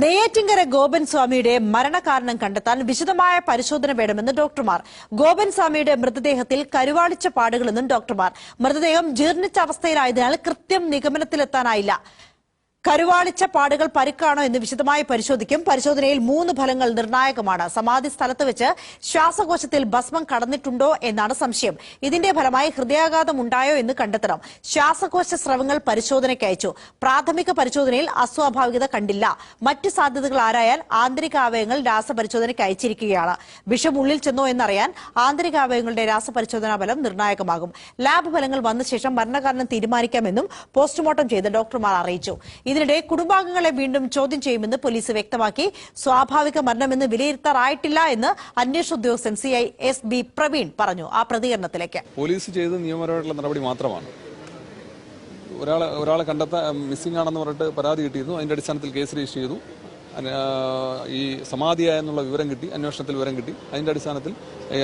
നെയ്യാറ്റിങ്കര ഗോപൻ സ്വാമിയുടെ മരണകാരണം കണ്ടെത്താൻ വിശദമായ പരിശോധന വേണമെന്ന് ഡോക്ടർമാർ. ഗോപൻ സ്വാമിയുടെ മൃതദേഹത്തിൽ കരുവാളിച്ച പാടുകളെന്നും ഡോക്ടർമാർ. മൃതദേഹം ജീർണിച്ച അവസ്ഥയിലായതിനാൽ കൃത്യം നിഗമനത്തിലെത്താനായില്ല. കരുവാളിച്ച പാടുകൾ പരുക്കാണോ എന്ന് വിശദമായി പരിശോധിക്കും. പരിശോധനയിൽ മൂന്ന് ഫലങ്ങൾ നിർണായകമാണ്. സമാധി സ്ഥലത്ത് വെച്ച് ശ്വാസകോശത്തിൽ ഭസ്മം കടന്നിട്ടുണ്ടോ എന്നാണ് സംശയം. ഇതിന്റെ ഫലമായി ഹൃദയാഘാതം ഉണ്ടായോ എന്ന് കണ്ടെത്തണം. ശ്വാസകോശ സ്രവങ്ങൾ പരിശോധനയ്ക്ക് അയച്ചു. പ്രാഥമിക പരിശോധനയിൽ അസ്വാഭാവികത കണ്ടില്ല. മറ്റ് സാധ്യതകൾ ആരായാൽ ആന്തരികാവയവങ്ങൾ രാസപരിശോധനയ്ക്ക് അയച്ചിരിക്കുകയാണ്. വിഷം ഉള്ളിൽ ചെന്നോ എന്നറിയാൻ ആന്തരികാവയവങ്ങളുടെ രാസപരിശോധനാ ഫലം നിർണായകമാകും. ലാബ് ഫലങ്ങൾ വന്ന ശേഷം മരണകാരണം തീരുമാനിക്കാമെന്നും പോസ്റ്റ്മോർട്ടം ചെയ്ത് ഡോക്ടർമാർ അറിയിച്ചു. ഇതിനിടെ കുടുംബാംഗങ്ങളെ വീണ്ടും ചോദ്യം ചെയ്യുമെന്ന് പോലീസ് വ്യക്തമാക്കി. സ്വാഭാവിക മരണമെന്ന് വിലയിരുത്താറായിട്ടില്ല എന്ന് അന്വേഷണ ഉദ്യോഗസ്ഥൻ C I S B Praveen പറഞ്ഞു. ആ പ്രതികരണത്തിലേക്ക്. പോലീസ് ചെയ്ത നിയമപരമായിട്ടുള്ള നടപടി മാത്രമാണ്. ഒരാളെ ഒരാളെ കണ്ടെത്താൻ മിസ്സിംഗ് ആണെന്ന് പറഞ്ഞിട്ട് പരാതി കിട്ടിയിരുന്നു. അതിന്റെ അടിസ്ഥാനത്തിൽ കേസ് രജിസ്റ്റർ ചെയ്തു. ഈ സമാധിയായെന്നുള്ള വിവരം കിട്ടി. അന്വേഷണത്തിൽ വിവരം കിട്ടി. അതിന്റെ അടിസ്ഥാനത്തിൽ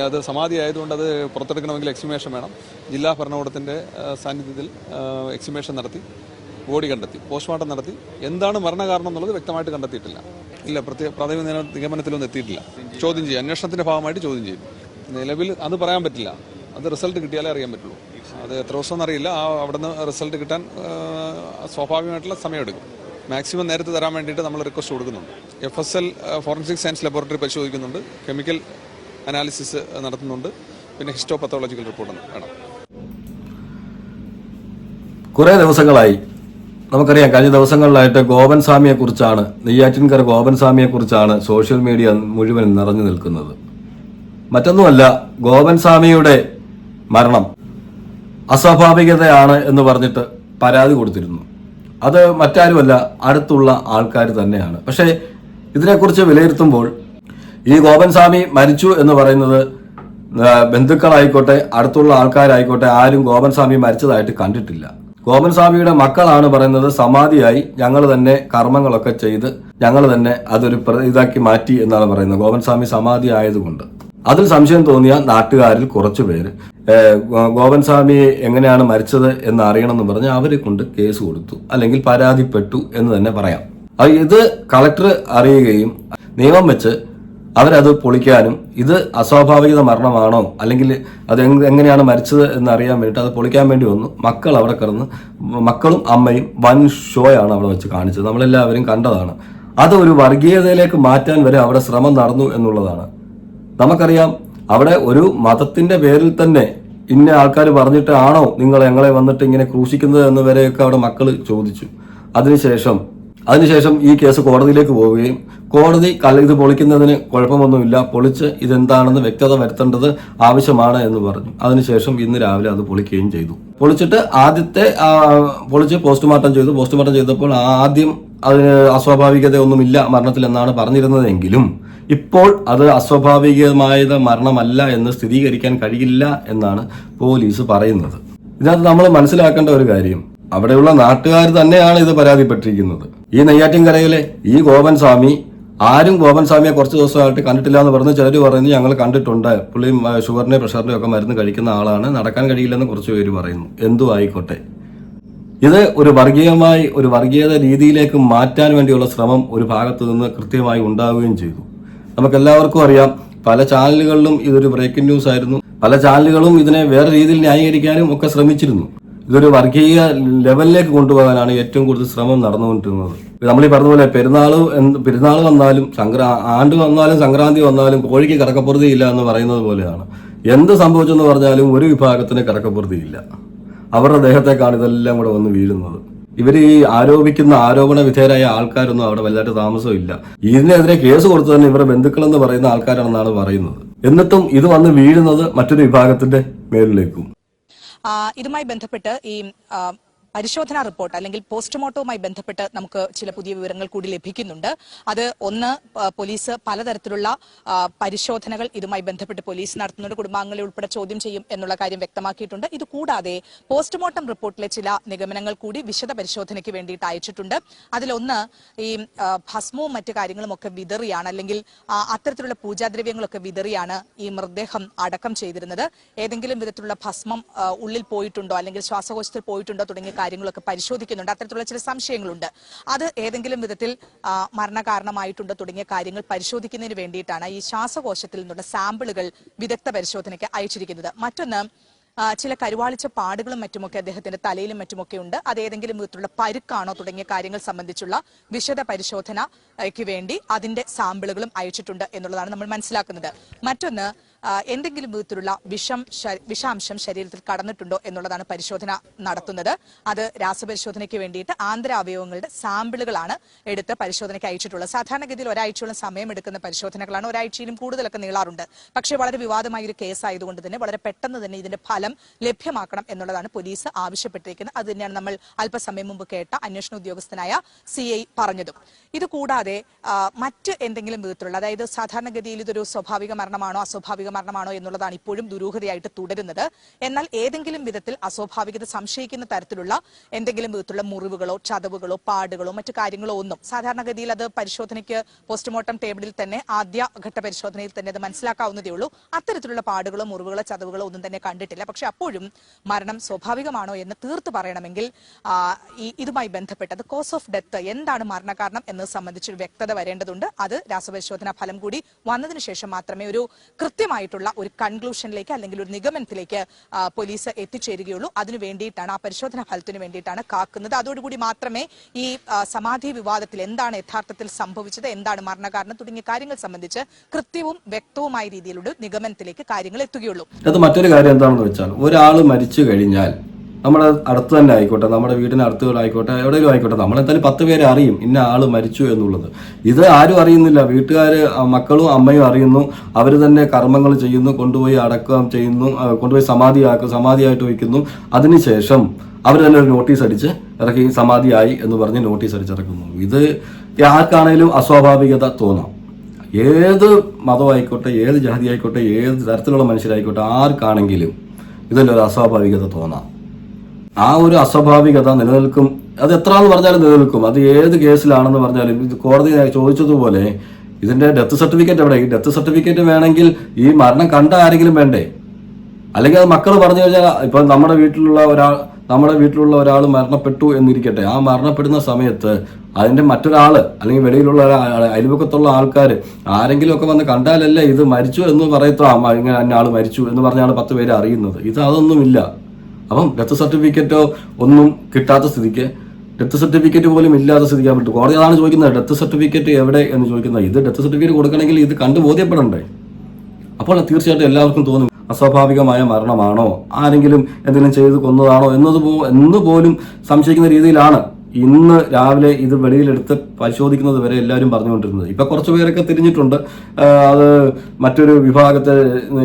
അത് സമാധി ആയതുകൊണ്ട് അത് പുറത്തെടുക്കണമെങ്കിൽ എക്സിമേഷൻ വേണം. ജില്ലാ ഭരണകൂടത്തിന്റെ സാന്നിധ്യത്തിൽ എക്സിമേഷൻ നടത്തി. ബോഡി കണ്ടെത്തി പോസ്റ്റ്മോർട്ടം നടത്തി. എന്താണ് മരണകാരണം എന്നുള്ളത് വ്യക്തമായിട്ട് കണ്ടെത്തിയിട്ടില്ല. ഇല്ല പ്രത്യേക പ്രാഥമിക നിഗമന- നിഗമനത്തിലൊന്നും എത്തിയിട്ടില്ല. ചോദ്യം ചെയ്യും അന്വേഷണത്തിന്റെ ഭാഗമായിട്ട് ചോദ്യം ചെയ്യും. നിലവിൽ അത് പറയാൻ പറ്റില്ല. അത് റിസൾട്ട് കിട്ടിയാലേ അറിയാൻ പറ്റുള്ളൂ. അത് എത്ര ദിവസം എന്നറിയില്ല ആ അവിടുന്ന് റിസൾട്ട് കിട്ടാൻ സ്വാഭാവികമായിട്ടുള്ള സമയമെടുക്കും. മാക്സിമം നേരത്തെ തരാൻ വേണ്ടിയിട്ട് നമ്മൾ റിക്വസ്റ്റ് കൊടുക്കുന്നുണ്ട്. F S L forensic science laboratory പരിശോധിക്കുന്നുണ്ട്. കെമിക്കൽ അനാലിസിസ് നടത്തുന്നുണ്ട്. പിന്നെ ഹിസ്റ്റോ പത്തോളജിക്കൽ റിപ്പോർട്ട് വേണം. കുറേ ദിവസങ്ങളായി നമുക്കറിയാം കഴിഞ്ഞ ദിവസങ്ങളിലായിട്ട് ഗോപൻ സ്വാമിയെ കുറിച്ചാണ് നെയ്യാറ്റിൻകര ഗോപൻ സ്വാമിയെ കുറിച്ചാണ് സോഷ്യൽ മീഡിയ മുഴുവൻ നിറഞ്ഞു നിൽക്കുന്നത്. മറ്റൊന്നുമല്ല ഗോപൻ സ്വാമിയുടെ മരണം അസ്വാഭാവികതയാണ് എന്ന് പറഞ്ഞിട്ട് പരാതി കൊടുത്തിരുന്നു. അത് മറ്റാരുമല്ല അടുത്തുള്ള ആൾക്കാർ തന്നെയാണ്. പക്ഷേ ഇതിനെക്കുറിച്ച് വിലയിരുത്തുമ്പോൾ ഈ ഗോപൻ സ്വാമി മരിച്ചു എന്ന് പറയുന്നത് ബന്ധുക്കളായിക്കോട്ടെ അടുത്തുള്ള ആൾക്കാരായിക്കോട്ടെ ആരും ഗോപൻ സ്വാമി മരിച്ചതായിട്ട് കണ്ടിട്ടില്ല. ഗോപൻ സ്വാമിയുടെ മക്കളാണ് പറയുന്നത് സമാധിയായി ഞങ്ങൾ തന്നെ കർമ്മങ്ങളൊക്കെ ചെയ്ത് ഞങ്ങൾ തന്നെ അതൊരു ഇതാക്കി മാറ്റി എന്നാണ് പറയുന്നത്. ഗോപൻ സ്വാമി സമാധി ആയതുകൊണ്ട്. അതിൽ സംശയം തോന്നിയ നാട്ടുകാരിൽ കുറച്ചു പേര് ഗോപൻ സ്വാമി എങ്ങനെയാണ് മരിച്ചത് എന്ന് അറിയണമെന്ന് പറഞ്ഞ് അവരെ കൊണ്ട് കേസ് കൊടുത്തു. അല്ലെങ്കിൽ പരാതിപ്പെട്ടു എന്ന് തന്നെ പറയാം. ഇത് കളക്ടർ അറിയുകയും നിയമം വെച്ച് അവരത് പൊളിക്കാനും ഇത് അസ്വാഭാവികത മരണമാണോ? അല്ലെങ്കിൽ അത് എങ്ങനെയാണ് മരിച്ചത് എന്നറിയാൻ വേണ്ടിയിട്ട് അത് പൊളിക്കാൻ വേണ്ടി വന്നു. മക്കൾ അവിടെ കിടന്ന് മക്കളും അമ്മയും വൻ ഷോയാണ് അവിടെ വെച്ച് കാണിച്ചത്. നമ്മളെല്ലാവരും കണ്ടതാണ്. അത് ഒരു വർഗീയതയിലേക്ക് മാറ്റാൻ വരെ അവിടെ ശ്രമം നടന്നു എന്നുള്ളതാണ്. നമുക്കറിയാം അവിടെ ഒരു മതത്തിന്റെ പേരിൽ തന്നെ ഇന്ന ആൾക്കാർ പറഞ്ഞിട്ട് ആണോ നിങ്ങൾ ഞങ്ങളെ വന്നിട്ട് ഇങ്ങനെ ക്രൂശിക്കുന്നത് എന്ന് വരെയൊക്കെ അവിടെ മക്കൾ ചോദിച്ചു. അതിനുശേഷം അതിനുശേഷം ഈ കേസ് കോടതിയിലേക്ക് പോവുകയും കോടതി കല്ല ഇത് പൊളിക്കുന്നതിന് കുഴപ്പമൊന്നുമില്ല പൊളിച്ച് ഇതെന്താണെന്ന് വ്യക്തത വരുത്തേണ്ടത് ആവശ്യമാണ് എന്ന് പറഞ്ഞു. അതിനുശേഷം ഇന്ന് രാവിലെ അത് പൊളിക്കുകയും ചെയ്തു. പൊളിച്ചിട്ട് ആദ്യത്തെ പൊളിച്ച് പോസ്റ്റ്മോർട്ടം ചെയ്തു. പോസ്റ്റ്മോർട്ടം ചെയ്തപ്പോൾ ആദ്യം അതിന് അസ്വാഭാവികതയൊന്നുമില്ല മരണത്തിൽ എന്നാണ് പറഞ്ഞിരുന്നതെങ്കിലും ഇപ്പോൾ അത് അസ്വാഭാവികമായത് മരണമല്ല എന്ന് സ്ഥിരീകരിക്കാൻ കഴിയില്ല എന്നാണ് പോലീസ് പറയുന്നത്. ഇതിനകത്ത് നമ്മൾ മനസ്സിലാക്കേണ്ട ഒരു കാര്യം അവിടെയുള്ള നാട്ടുകാർ തന്നെയാണ് ഇത് പരാതിപ്പെട്ടിരിക്കുന്നത്. ഈ നെയ്യാറ്റിൻകരയിലെ ഈ ഗോപൻ സ്വാമി ആരും ഗോപൻ സ്വാമിയെ കുറച്ച് ദിവസമായിട്ട് കണ്ടിട്ടില്ല എന്ന് പറഞ്ഞ് ചിലർ പറയുന്നു ഞങ്ങൾ കണ്ടിട്ടുണ്ട്. പുള്ളി ഷുഗറിനെ പ്രഷറിന്റെ ഒക്കെ മരുന്ന് കഴിക്കുന്ന ആളാണ്. നടക്കാൻ കഴിയില്ലെന്ന് കുറച്ച് പേര് പറയുന്നു. എന്തു ആയിക്കോട്ടെ. ഇത് ഒരു വർഗീയമായി ഒരു വർഗീയത രീതിയിലേക്ക് മാറ്റാൻ വേണ്ടിയുള്ള ശ്രമം ഒരു ഭാഗത്തു നിന്ന് കൃത്യമായി ഉണ്ടാവുകയും ചെയ്തു. നമുക്കെല്ലാവർക്കും അറിയാം പല ചാനലുകളിലും ഇതൊരു ബ്രേക്കിംഗ് ന്യൂസ് ആയിരുന്നു. പല ചാനലുകളും ഇതിനെ വേറെ രീതിയിൽ ന്യായീകരിക്കാനും ഒക്കെ ശ്രമിച്ചിരുന്നു. ഇതൊരു വർഗീയ ലെവലിലേക്ക് കൊണ്ടുപോകാനാണ് ഏറ്റവും കൂടുതൽ ശ്രമം നടന്നുകൊണ്ടിരുന്നത്. നമ്മൾ ഈ പറഞ്ഞ പോലെ പെരുന്നാൾ പെരുന്നാൾ വന്നാലും സംക്രാ ആണ്ട് വന്നാലും സംക്രാന്തി വന്നാലും കോഴിക്ക് കടക്കപ്പുറതിയില്ല എന്ന് പറയുന്നത് പോലെയാണ്. എന്ത് സംഭവിച്ചെന്ന് പറഞ്ഞാലും ഒരു വിഭാഗത്തിന് കടക്കപ്പുറതിയില്ല അവരുടെ ദേഹത്തേക്കാണ് ഇതെല്ലാം കൂടെ വന്ന് വീഴുന്നത്. ഇവർ ഈ ആരോപിക്കുന്ന ആരോപണ വിധേയരായ ആൾക്കാരൊന്നും അവിടെ വലുതായിട്ട് താമസമില്ല ഇതിനെതിരെ കേസ് കൊടുത്തു തന്നെ ഇവരുടെ ബന്ധുക്കളെന്ന് പറയുന്ന ആൾക്കാരാണെന്നാണ് പറയുന്നത്. എന്നിട്ടും ഇത് വന്ന് വീഴുന്നത് മറ്റൊരു വിഭാഗത്തിന്റെ മേലിലേക്കും. ഇതുമായി ബന്ധപ്പെട്ട് ഈ പരിശോധനാ റിപ്പോർട്ട് അല്ലെങ്കിൽ പോസ്റ്റ്മോർട്ടവുമായി ബന്ധപ്പെട്ട് നമുക്ക് ചില പുതിയ വിവരങ്ങൾ കൂടി ലഭിക്കുന്നുണ്ട്. അത് ഒന്ന് പോലീസ് പലതരത്തിലുള്ള പരിശോധനകൾ ഇതുമായി ബന്ധപ്പെട്ട് പോലീസ് നടത്തുന്നുണ്ട്. കുടുംബാംഗങ്ങളെ ഉൾപ്പെടെ ചോദ്യം ചെയ്യും എന്നുള്ള കാര്യം വ്യക്തമാക്കിയിട്ടുണ്ട്. ഇത് കൂടാതെ പോസ്റ്റ്മോർട്ടം റിപ്പോർട്ടിലെ ചില നിഗമനങ്ങൾ കൂടി വിശദ പരിശോധനയ്ക്ക് വേണ്ടിയിട്ട് അയച്ചിട്ടുണ്ട്. അതിലൊന്ന് ഈ ഭസ്മവും മറ്റു കാര്യങ്ങളും ഒക്കെ വിതറിയാണ് അല്ലെങ്കിൽ അത്തരത്തിലുള്ള പൂജാദ്രവ്യങ്ങളൊക്കെ വിതറിയാണ് ഈ മൃതദേഹം അടക്കം ചെയ്തിരുന്നത്. ഏതെങ്കിലും വിധത്തിലുള്ള ഭസ്മം ഉള്ളിൽ പോയിട്ടുണ്ടോ അല്ലെങ്കിൽ ശ്വാസകോശത്തിൽ പോയിട്ടുണ്ടോ തുടങ്ങിയ കാര്യങ്ങളൊക്കെ പരിശോധിക്കുന്നുണ്ട്. അത്തരത്തിലുള്ള ചില സംശയങ്ങളുണ്ട്. അത് ഏതെങ്കിലും വിധത്തിൽ മരണകാരണമായിട്ടുണ്ട് തുടങ്ങിയ കാര്യങ്ങൾ പരിശോധിക്കുന്നതിന് വേണ്ടിയിട്ടാണ് ഈ ശ്വാസകോശത്തിൽ നിന്നുള്ള സാമ്പിളുകൾ വിദഗ്ധ പരിശോധനയ്ക്ക് അയച്ചിരിക്കുന്നത്. മറ്റൊന്ന് ചില കരുവാളിച്ച പാടുകളും മറ്റുമൊക്കെ അദ്ദേഹത്തിന്റെ തലയിലും മറ്റുമൊക്കെ ഉണ്ട്. അത് ഏതെങ്കിലും വിധത്തിലുള്ള പരുക്കാണോ തുടങ്ങിയ കാര്യങ്ങൾ സംബന്ധിച്ചുള്ള വിശദ പരിശോധനയ്ക്ക് വേണ്ടി അതിന്റെ സാമ്പിളുകളും അയച്ചിട്ടുണ്ട് എന്നുള്ളതാണ് നമ്മൾ മനസ്സിലാക്കുന്നത്. മറ്റൊന്ന് എന്തെങ്കിലും വിധത്തിലുള്ള വിഷം വിഷാംശം ശരീരത്തിൽ കടന്നിട്ടുണ്ടോ എന്നുള്ളതാണ് പരിശോധന നടത്തുന്നത്. അത് രാസപരിശോധനയ്ക്ക് വേണ്ടിയിട്ട് ആന്തര അവയവങ്ങളുടെ സാമ്പിളുകളാണ് എടുത്ത് പരിശോധനയ്ക്ക് അയച്ചിട്ടുള്ളത്. സാധാരണഗതിയിൽ ഒരാഴ്ചയോളം സമയമെടുക്കുന്ന പരിശോധനകളാണ് ഒരാഴ്ചയിലും കൂടുതലൊക്കെ നീളാറുണ്ട്. പക്ഷേ വളരെ വിവാദമായ ഒരു കേസ് ആയതുകൊണ്ട് തന്നെ വളരെ പെട്ടെന്ന് തന്നെ ഇതിന്റെ ഫലം ലഭ്യമാക്കണം എന്നുള്ളതാണ് പോലീസ് ആവശ്യപ്പെട്ടിരിക്കുന്നത്. അത് തന്നെയാണ് നമ്മൾ അല്പസമയം മുമ്പ് കേട്ട അന്വേഷണ ഉദ്യോഗസ്ഥനായ സി ഐ പറഞ്ഞതും. ഇതുകൂടാതെ മറ്റ് എന്തെങ്കിലും വിധത്തിലുള്ള അതായത് സാധാരണഗതിയിൽ ഇതൊരു സ്വാഭാവിക മരണമാണോ അസ്വാഭാവിക മരണമാണോ എന്നുള്ളതാണ് ഇപ്പോഴും ദുരൂഹതയായിട്ട് തുടരുന്നത്. എന്നാൽ ഏതെങ്കിലും വിധത്തിൽ അസ്വാഭാവികത സംശയിക്കുന്ന തരത്തിലുള്ള എന്തെങ്കിലും വിധത്തിലുള്ള മുറിവുകളോ ചതവുകളോ പാടുകളോ മറ്റു കാര്യങ്ങളോ ഒന്നും സാധാരണഗതിയിൽ അത് പരിശോധനയ്ക്ക് പോസ്റ്റ്മോർട്ടം ടേബിളിൽ തന്നെ ആദ്യ ഘട്ട പരിശോധനയിൽ തന്നെ അത് മനസ്സിലാക്കാവുന്നതേ ഉള്ളൂ. അത്തരത്തിലുള്ള പാടുകളോ മുറിവുകളോ ചതവുകളോ ഒന്നും തന്നെ കണ്ടിട്ടില്ല. പക്ഷെ അപ്പോഴും മരണം സ്വാഭാവികമാണോ എന്ന് തീർത്തു പറയണമെങ്കിൽ ഇതുമായി ബന്ധപ്പെട്ടത് കോസ് ഓഫ് ഡെത്ത് എന്താണ് മരണകാരണം എന്നത് സംബന്ധിച്ചൊരു വ്യക്തത വരേണ്ടതുണ്ട്. അത് രാസപരിശോധനാ ഫലം കൂടി വന്നതിന് ശേഷം മാത്രമേ ഒരു കൃത്യമായിട്ടുള്ള ഒരു കൺക്ലൂഷനിലേക്ക് അല്ലെങ്കിൽ ഒരു നിഗമനത്തിലേക്ക് പോലീസ് എത്തിച്ചേരുകയുള്ളൂ. അതിനു വേണ്ടിയിട്ടാണ് ആ പരിശോധനാ ഫലത്തിന് വേണ്ടിയിട്ടാണ് കാക്കുന്നത്. അതോടുകൂടി മാത്രമേ ഈ സമാധി വിവാദത്തിൽ എന്താണ് യഥാർത്ഥത്തിൽ സംഭവിച്ചത് എന്താണ് മരണകാരണം തുടങ്ങിയ കാര്യങ്ങൾ സംബന്ധിച്ച് കൃത്യവും വ്യക്തവുമായ രീതിയിലുള്ള നിഗമനത്തിലേക്ക് കാര്യങ്ങൾ എത്തുകയുള്ളൂ. അത് മറ്റൊരു കാര്യം എന്താണെന്ന് വെച്ചാൽ ഒരാൾ മരിച്ചു കഴിഞ്ഞാൽ നമ്മുടെ അടുത്ത് തന്നെ ആയിക്കോട്ടെ നമ്മുടെ വീടിന് അടുത്തുകളായിക്കോട്ടെ എവിടെയും ആയിക്കോട്ടെ നമ്മളെന്തായാലും പത്ത് പേരെ അറിയും ഇന്ന ആൾ മരിച്ചു എന്നുള്ളത്. ഇത് ആരും അറിയുന്നില്ല. വീട്ടുകാർ മക്കളും അമ്മയും അറിയുന്നു. അവർ തന്നെ കർമ്മങ്ങൾ ചെയ്യുന്നു കൊണ്ടുപോയി അടക്കം ചെയ്യുന്നു കൊണ്ടുപോയി സമാധിയാക്കും സമാധിയായിട്ട് വയ്ക്കുന്നു. അതിനുശേഷം അവർ തന്നെ ഒരു നോട്ടീസ് അടിച്ച് ഇറക്കി സമാധിയായി എന്ന് പറഞ്ഞ് നോട്ടീസ് അടിച്ചിറക്കുന്നു. ഇത് ആർക്കാണേലും അസ്വാഭാവികത തോന്നാം. ഏത് മതമായിക്കോട്ടെ ഏത് ജാതി ആയിക്കോട്ടെ ഏത് തരത്തിലുള്ള മനുഷ്യരായിക്കോട്ടെ ആർക്കാണെങ്കിലും ഇതിലൊരു അസ്വാഭാവികത തോന്നാം. ആ ഒരു അസ്വാഭാവികത നിലനിൽക്കും. അത് എത്ര എന്ന് പറഞ്ഞാലും നിലനിൽക്കും. അത് ഏത് കേസിലാണെന്ന് പറഞ്ഞാലും ഇത് കോടതി ചോദിച്ചതുപോലെ ഇതിന്റെ ഡെത്ത് സർട്ടിഫിക്കറ്റ് എവിടെ? ഈ ഡെത്ത് സർട്ടിഫിക്കറ്റ് വേണമെങ്കിൽ ഈ മരണം കണ്ട ആരെങ്കിലും വേണ്ടേ? അല്ലെങ്കിൽ അത് മക്കൾ പറഞ്ഞു കഴിഞ്ഞാൽ ഇപ്പൊ നമ്മുടെ വീട്ടിലുള്ള ഒരാൾ നമ്മുടെ വീട്ടിലുള്ള ഒരാൾ മരണപ്പെട്ടു എന്നിരിക്കട്ടെ. ആ മരണപ്പെടുന്ന സമയത്ത് അതിന്റെ മറ്റൊരാൾ അല്ലെങ്കിൽ വെളിയിലുള്ള അയൽപക്കത്തുള്ള ആൾക്കാർ ആരെങ്കിലും ഒക്കെ വന്ന് കണ്ടാലല്ലേ ഇത് മരിച്ചു എന്ന് പറയത്തോ ഇങ്ങനെ ആൾ മരിച്ചു എന്ന് പറഞ്ഞാണ് പത്ത് പേര് അറിയുന്നത്. ഇത് അതൊന്നുമില്ല. അപ്പം ഡെത്ത് സർട്ടിഫിക്കറ്റോ ഒന്നും കിട്ടാത്ത സ്ഥിതിക്ക് ഡെത്ത് സർട്ടിഫിക്കറ്റ് പോലും ഇല്ലാത്ത സ്ഥിതിക്കാൻ പറ്റും കോടതി അതാണ് ചോദിക്കുന്നത് ഡെത്ത് സർട്ടിഫിക്കറ്റ് എവിടെ എന്ന് ചോദിക്കുന്നത്. ഇത് ഡെത്ത് സർട്ടിഫിക്കറ്റ് കൊടുക്കണമെങ്കിൽ ഇത് കണ്ടു ബോധ്യപ്പെടണ്ടേ? അപ്പോൾ തീർച്ചയായിട്ടും എല്ലാവർക്കും തോന്നും അസ്വാഭാവികമായ മരണമാണോ? ആരെങ്കിലും എന്തെങ്കിലും ചെയ്ത് കൊന്നതാണോ? എന്നത് എന്ന് പോലും സംശയിക്കുന്ന രീതിയിലാണ് ഇന്ന് രാവിലെ ഇത് വെളിയിലെടുത്ത് പരിശോധിക്കുന്നത് വരെ എല്ലാവരും പറഞ്ഞുകൊണ്ടിരുന്നത്. ഇപ്പൊ കുറച്ച് പേരൊക്കെ തിരിഞ്ഞിട്ടുണ്ട്. അത് മറ്റൊരു വിഭാഗത്തെ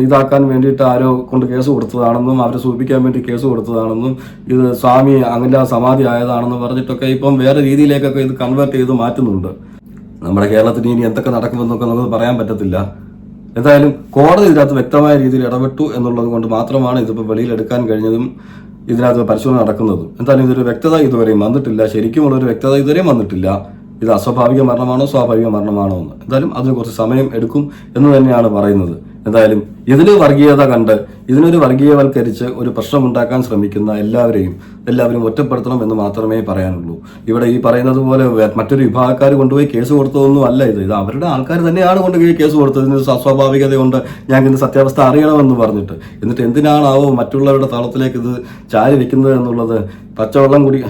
ഇതാക്കാൻ വേണ്ടിയിട്ട് ആരോ കൊണ്ട് കേസ് കൊടുത്തതാണെന്നും അവരെ സൂചിപ്പിക്കാൻ വേണ്ടി കേസ് കൊടുത്തതാണെന്നും ഇത് സ്വാമി അങ്ങനെ സമാധി ആയതാണെന്നും പറഞ്ഞിട്ടൊക്കെ ഇപ്പം വേറെ രീതിയിലേക്കൊക്കെ ഇത് കൺവേർട്ട് ചെയ്ത് മാറ്റുന്നുണ്ട്. നമ്മുടെ കേരളത്തിന് ഇനി എന്തൊക്കെ നടക്കുമെന്നൊക്കെ നമുക്ക് പറയാൻ പറ്റത്തില്ല. എന്തായാലും കോടതി ഇതിനകത്ത് വ്യക്തമായ രീതിയിൽ ഇടപെട്ടു എന്നുള്ളത് കൊണ്ട് മാത്രമാണ് ഇതിപ്പോൾ വെളിയിലെടുക്കാൻ കഴിഞ്ഞതും ഇതിനകത്ത് പരിശോധന നടക്കുന്നതും. എന്തായാലും ഇതൊരു വ്യക്തത ഇതുവരെയും വന്നിട്ടില്ല. ശരിക്കുമുള്ള ഒരു വ്യക്തത ഇതുവരെയും വന്നിട്ടില്ല. ഇത് അസ്വാഭാവിക മരണമാണോ സ്വാഭാവിക മരണമാണോ എന്ന്. എന്തായാലും അതിന് കുറച്ച് സമയം എടുക്കും എന്ന് തന്നെയാണ് പറയുന്നത്. എന്തായാലും ഇതിൽ വർഗീയത കണ്ട് ഇതിനൊരു വർഗീയവൽക്കരിച്ച് ഒരു പ്രശ്നമുണ്ടാക്കാൻ ശ്രമിക്കുന്ന എല്ലാവരെയും എല്ലാവരും ഒറ്റപ്പെടുത്തണം എന്ന് മാത്രമേ പറയാനുള്ളൂ. ഇവിടെ ഈ പറയുന്നത് പോലെ മറ്റൊരു വിഭാഗക്കാർ കൊണ്ടുപോയി കേസ് കൊടുത്തതൊന്നും അല്ല ഇത്. ഇത് അവരുടെ ആൾക്കാർ തന്നെയാണ് കൊണ്ടുപോയി കേസ് കൊടുത്തത്. ഇതിന് അസ്വാഭാവികതയുണ്ട് ഞങ്ങൾക്ക് ഇതിന്റെ സത്യാവസ്ഥ അറിയണമെന്ന് പറഞ്ഞിട്ട്. എന്നിട്ട് എന്തിനാണാവോ മറ്റുള്ളവരുടെ തളത്തിലേക്ക് ഇത് ചാരി വെക്കുന്നത് എന്നുള്ളത് പച്ചവെള്ളം കൂടി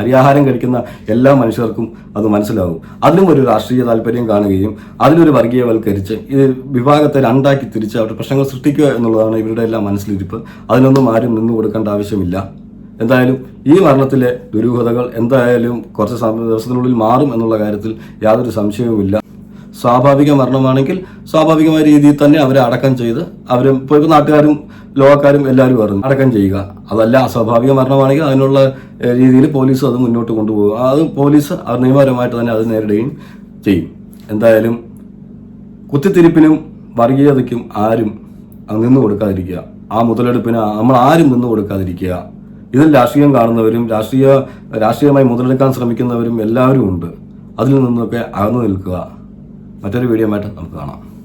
അരിയാഹാരം കഴിക്കുന്ന എല്ലാ മനുഷ്യർക്കും അത് മനസ്സിലാകും. അതിലും ഒരു രാഷ്ട്രീയ താല്പര്യം കാണുകയും അതിലൊരു വർഗീയവൽക്കരിച്ച് ഇത് വിഭാഗത്തെ രണ്ടാക്കി തിരിച്ച് അവരുടെ പ്രശ്നങ്ങൾ സൃഷ്ടിക്കുക എന്നുള്ളതാണ് ഇവരുടെ എല്ലാം മനസ്സിലിരിപ്പ്. അതിനൊന്നും ആരും നിന്നു കൊടുക്കേണ്ട ആവശ്യമില്ല. എന്തായാലും ഈ മരണത്തിലെ ദുരൂഹതകൾ എന്തായാലും കുറച്ച് ദിവസത്തിനുള്ളിൽ മാറും എന്നുള്ള കാര്യത്തിൽ യാതൊരു സംശയവുമില്ല. സ്വാഭാവിക മരണമാണെങ്കിൽ സ്വാഭാവികമായ രീതിയിൽ തന്നെ അവരെ അടക്കം ചെയ്ത് അവർ ഇപ്പോൾ നാട്ടുകാരും ലോകക്കാരും എല്ലാവരും അറിഞ്ഞു അടക്കം ചെയ്യുക. അതല്ല അസ്വാഭാവിക മരണമാണെങ്കിൽ അതിനുള്ള രീതിയിൽ പോലീസ് അത് മുന്നോട്ട് കൊണ്ടുപോകുക അത് പോലീസ് അത് നിയമപരമായിട്ട് തന്നെ അത് നേരിടുകയും ചെയ്യും. എന്തായാലും കുത്തിത്തിരിപ്പിനും വർഗീയതയ്ക്കും ആരും നിന്നു കൊടുക്കാതിരിക്കുക. ആ മുതലെടുപ്പിന് നമ്മൾ ആരും നിന്നു കൊടുക്കാതിരിക്കുക. ഇതിൽ രാഷ്ട്രീയം കാണുന്നവരും രാഷ്ട്രീയ രാഷ്ട്രീയമായി മുതലെടുക്കാൻ ശ്രമിക്കുന്നവരും എല്ലാവരും ഉണ്ട്. അതിൽ നിന്നൊക്കെ അകന്നു നിൽക്കുക. മറ്റൊരു വീഡിയോ ആയിട്ട് നമുക്ക് കാണാം.